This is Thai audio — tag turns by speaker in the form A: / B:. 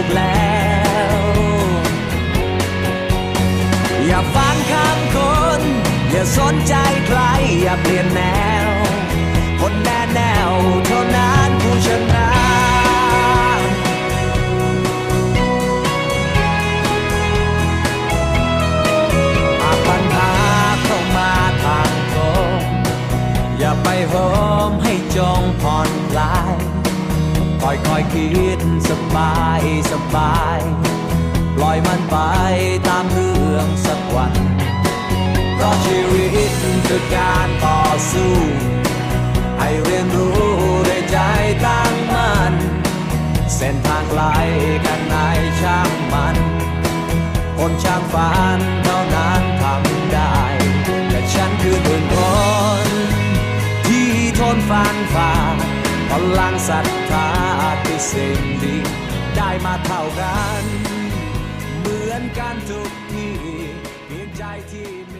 A: ูกแล้ว อย่าฟังคำคน อย่าสนใจใคร อย่าเปลี่ยนแนว คนแน่แนวเท่านั้นผู้ชนะปัญหาเข้ามาทางตรงอย่าไปโหมให้จงผ่อนคลาย อยคอยคิดสบายสบายปล่อยมันไปตามเรื่องสักวัน เพราะชีวิตคือการ ลังศรัทธาคือสิ่งดี ได้มาเท่ากัน เหมือนกันทุกที่เพียงใจที่มี